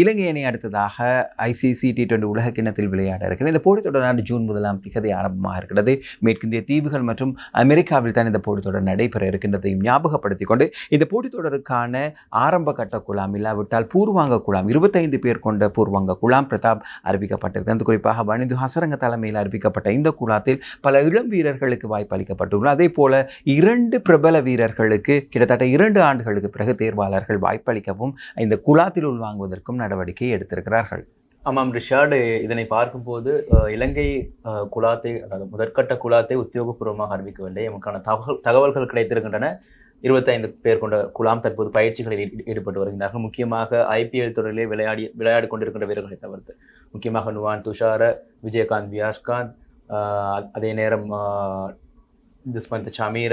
இலங்கை அணி அடுத்ததாக ICC T twenty உலக கிண்ணத்தில் விளையாட இருக்கிறது. இந்த போட்டித் தொடர் ஜூன் முதலாம் திகதி ஆரம்பமாக இருக்கிறது. மேற்கிந்திய தீவுகள் மற்றும் அமெரிக்காவில் தான் இந்த போட்டித் தொடர் நடைபெற இருக்கின்றதையும் ஞாபகப்படுத்திக் கொண்டு இந்த போட்டித் தொடருக்கான ஆரம்ப கட்ட குழாம் இல்லாவிட்டால் பூர்வாங்க குழாம் இருபத்தைந்து பேர் கொண்ட பூர்வாங்க குழாம் பிரதாப் அறிவிக்கப்பட்டிருக்கிறது. குறிப்பாக வனிது ஹசரங்க தலைமையில் அறிவிக்கப்பட்ட இந்த குழாத்தில் பல இளம் வீரர்களுக்கு வாய்ப்பு அளிக்கப்பட்டுள்ளது. அதே போல இரண்டு பிரபல வீரர்களுக்கு கிட்டத்தட்ட இரண்டு ஆண்டுகளுக்கு பிறகு தேர்வாளர்கள் வாய்ப்பளிக்கவும் இந்த குழாத்தில் உள்வாங்குவதற்கும் நடவடிக்கை எடுத்திருக்கிறார்கள். ஆமாம் ரிஷார்டு இதனை பார்க்கும்போது இலங்கை குலாத்தை அதாவது முதற்கட்ட குலாத்தை உத்தியோகபூர்வமாக அறிவிக்கவில்லை. எமக்கான தகவல் தகவல்கள் கிடைத்திருக்கின்றன. இருபத்தைந்து பேர் கொண்ட குலாம் தற்போது பயிற்சிகளில் ஈடுபட்டு வருகின்றார்கள். முக்கியமாக ஐபிஎல் தொடரிலே விளையாடி விளையாடி கொண்டிருக்கின்ற வீரர்களை தவிர்த்து முக்கியமாக நுவான் துஷார விஜயகாந்த் வியாஸ்காந்த் அதே நேரம் அஹ், சமீர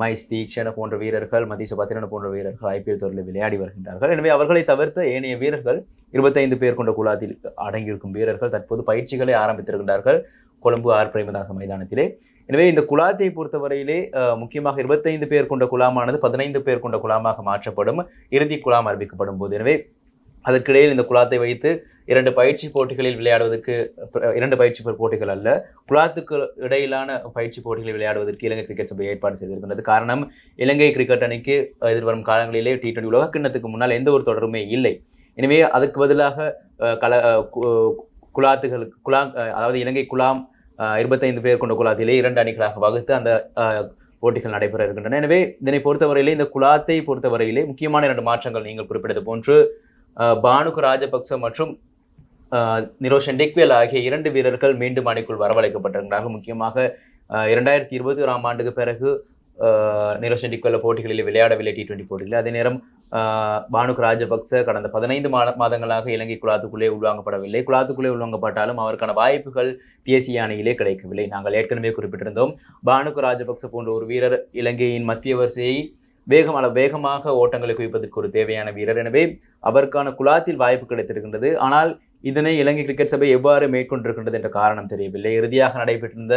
மைஸ் தீக்ஷண போன்ற வீரர்கள் மதீச பத்திரன போன்ற வீரர்கள் ஐபிஎல் தொடரில் விளையாடி வருகின்றார்கள். எனவே அவர்களை தவிர்த்து ஏனைய வீரர்கள் இருபத்தைந்து பேர் கொண்ட குழாத்தில் அடங்கியிருக்கும் வீரர்கள் தற்போது பயிற்சிகளை ஆரம்பித்திருக்கின்றார்கள். கொழும்பு ஆர். பிரேமதாச மைதானத்திலே. எனவே இந்த குழாத்தை பொறுத்தவரையிலே முக்கியமாக இருபத்தைந்து பேர் கொண்ட குழாமானது பதினைந்து பேர் கொண்ட குழாமாக மாற்றப்படும். இறுதி குழாம் அறிவிக்கப்படும் போது எனவே அதற்கிடையில் இந்த குழாத்தை வைத்து இரண்டு பயிற்சி போட்டிகளில் விளையாடுவதற்கு இரண்டு பயிற்சி போட்டிகள் அல்ல குழாத்துக்கு இடையிலான பயிற்சி போட்டிகளில் விளையாடுவதற்கு இலங்கை கிரிக்கெட் சபை ஏற்பாடு செய்திருக்கின்றது. காரணம் இலங்கை கிரிக்கெட் அணிக்கு எதிர்வரும் காலங்களிலே டி டுவெண்டி உலகக்கிண்ணத்துக்கு முன்னால் எந்த ஒரு தொடருமே இல்லை. எனவே அதற்கு பதிலாக கல கு- குழாத்துகளுக்கு குழாம் அதாவது இலங்கை குழாம் இருபத்தைந்து பேர் கொண்ட குழாத்திலே இரண்டு அணிகளாக வகுத்து அந்த போட்டிகள் நடைபெற இருக்கின்றன. எனவே இதனை பொறுத்தவரையிலே இந்த குழாத்தை பொறுத்தவரையிலே முக்கியமான இரண்டு மாற்றங்கள் நீங்கள் குறிப்பிட்டது போன்று அஹ், ராஜபக்ச மற்றும் நிரோஷன் டெக்வேல் ஆகிய இரண்டு வீரர்கள் மீண்டும் அணிக்குள் வரவழைக்கப்பட்டிருக்கிறார்கள். முக்கியமாக இரண்டாயிரத்தி இருபத்தி ஓராம் ஆண்டுக்கு பிறகு நிரோஷன் டிக்வெல்ல போட்டிகளில் விளையாடவில்லை டி டுவெண்டி போட்டியில். அதே நேரம் அஹ், பானுக் ராஜபக்ச கடந்த பதினைந்து மாத மாதங்களாக இலங்கை குழாத்துக்குள்ளே உள்வாங்கப்படவில்லை. குழாத்துக்குள்ளே உள்வாங்கப்பட்டாலும் அவருக்கான வாய்ப்புகள் தேசிய அணியிலே கிடைக்கவில்லை. நாங்கள் ஏற்கனவே குறிப்பிட்டிருந்தோம் பானுக் ராஜபக்ச போன்ற ஒரு வீரர் இலங்கையின் மத்திய வரிசையை வேகம் அள வேகமாக ஓட்டங்களை குவிப்பதற்கு ஒரு தேவையான வீரர். எனவே அவருக்கான குழாத்தில் வாய்ப்பு கிடைத்திருக்கின்றது. ஆனால் இதனை இலங்கை கிரிக்கெட் சபை எவ்வாறு மேற்கொண்டிருக்கின்றது என்ற காரணம் தெரியவில்லை. இறுதியாக நடைபெற்றிருந்த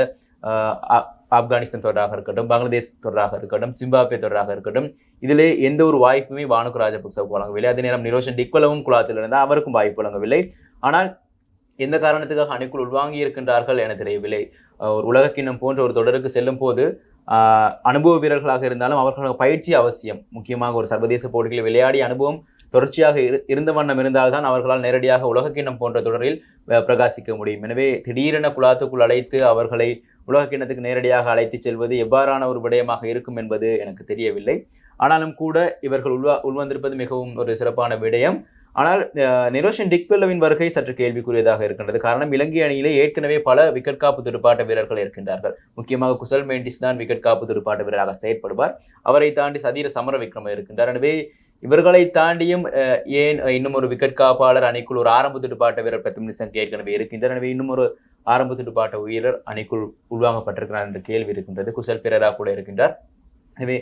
ஆப்கானிஸ்தான் தொடராக இருக்கட்டும் பங்களாதேஷ் தொடராக இருக்கட்டும் சிம்பாப்வே தொடராக இருக்கட்டும் இதிலே எந்த ஒரு வாய்ப்புமே வானுக்கு ராஜபக்சவுக்கு வழங்கவில்லை. அதே நேரம் நிரோஷன் டிக்வலவும் குழாத்தில் இருந்தால் அவருக்கும் வாய்ப்பு வழங்கவில்லை. ஆனால் எந்த காரணத்துக்காக அணிக்குள் உள்வாங்கி இருக்கின்றார்கள் என தெரியவில்லை. ஒரு உலகக்கிண்ணம் போன்ற ஒரு தொடருக்கு செல்லும் போது அனுபவ வீரர்களாக இருந்தாலும் அவர்களுக்கு பயிற்சி அவசியம். முக்கியமாக ஒரு சர்வதேச போட்டிகளில் விளையாடிய அனுபவம் தொடர்ச்சியாக இரு- இருந்த வண்ணம் இருந்தால்தான் அவர்களால் நேரடியாக உலகக்கிண்ணம் போன்ற தொடரில் பிரகாசிக்க முடியும். எனவே திடீரென குழாத்துக்குள் அழைத்து அவர்களை உலகக்கிண்ணத்துக்கு நேரடியாக அழைத்துச் செல்வது எவ்வாறான ஒரு விடயமாக இருக்கும் என்பது எனக்கு தெரியவில்லை. ஆனாலும் கூட இவர்கள் உள்வா உள்வந்திருப்பது மிகவும் ஒரு சிறப்பான விடயம். ஆனால் நிரோஷன் டிக்வெல்லவின் வருகை சற்று கேள்விக்குரியதாக இருக்கின்றது. காரணம் இலங்கை அணியிலே ஏற்கனவே பல விக்கெட் காப்பு துடுப்பாட்ட வீரர்கள் இருக்கின்றார்கள். முக்கியமாக குசல் மேண்டிஸ் தான் விக்கெட் காப்பு துடுப்பாட்ட வீரராக செயற்படுவார். அவரை தாண்டி சதீர சமர விக்ரம இருக்கின்றார். எனவே இவர்களை தாண்டியும் ஏன் இன்னும் ஒரு விக்கெட் காப்பாளர் அணிக்குள் ஒரு ஆரம்ப துடுப்பாட்ட வீரர் பிரதம் நிசங்க் ஏற்கனவே இருக்கின்றார். எனவே இன்னும் ஒரு ஆரம்ப துடுப்பாட்ட வீரர் அணிக்குள் உள்வாங்கப்பட்டிருக்கிறார் என்ற கேள்வி இருக்கின்றது. குசல் பிறராக கூட இருக்கின்றார். எனவே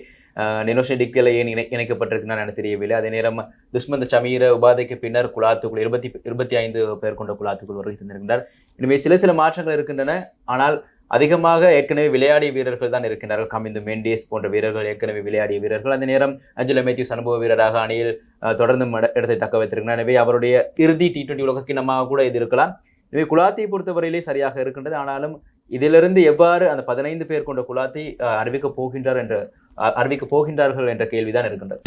நினோஷன் டிக்கலை ஏன் இணை இணைக்கப்பட்டிருக்குன்னு எனக்கு தெரியவில்லை. அதே நேரம் துஷ்மந்த சமீர உபாதைக்கு பின்னர் குலாத்துக்குள் இருபத்தி இருபத்தி ஐந்து பேர் கொண்ட குழாத்துக்குள் வருகை தந்திருக்கின்றார். எனவே சில சில மாற்றங்கள் இருக்கின்றன. ஆனால் அதிகமாக ஏற்கனவே விளையாடிய வீரர்கள் தான் இருக்கின்றார்கள். கமிந்து மெண்டேஸ் போன்ற வீரர்கள் ஏற்கனவே விளையாடிய வீரர்கள். அந்த நேரம் அஞ்சல மேத்யூஸ் அனுபவ வீரராக அணியில் தொடர்ந்து மட- இடத்தை தக்க வைத்திருக்கிறார். எனவே அவருடைய இறுதி டி டுவெண்டி உலகக்கிண்ணமாக கூட இது இருக்கலாம். எனவே குலாத்தை பொறுத்தவரையிலே சரியாக இருக்கின்றது. ஆனாலும் இதிலிருந்து எவ்வாறு அந்த பதினைந்து பேர் கொண்ட குலாத்தை அறிவிக்கப் போகின்றார் என்ற அஹ், அறிவிக்கப் போகின்றார்கள் என்ற கேள்விதான் இருக்கின்றது.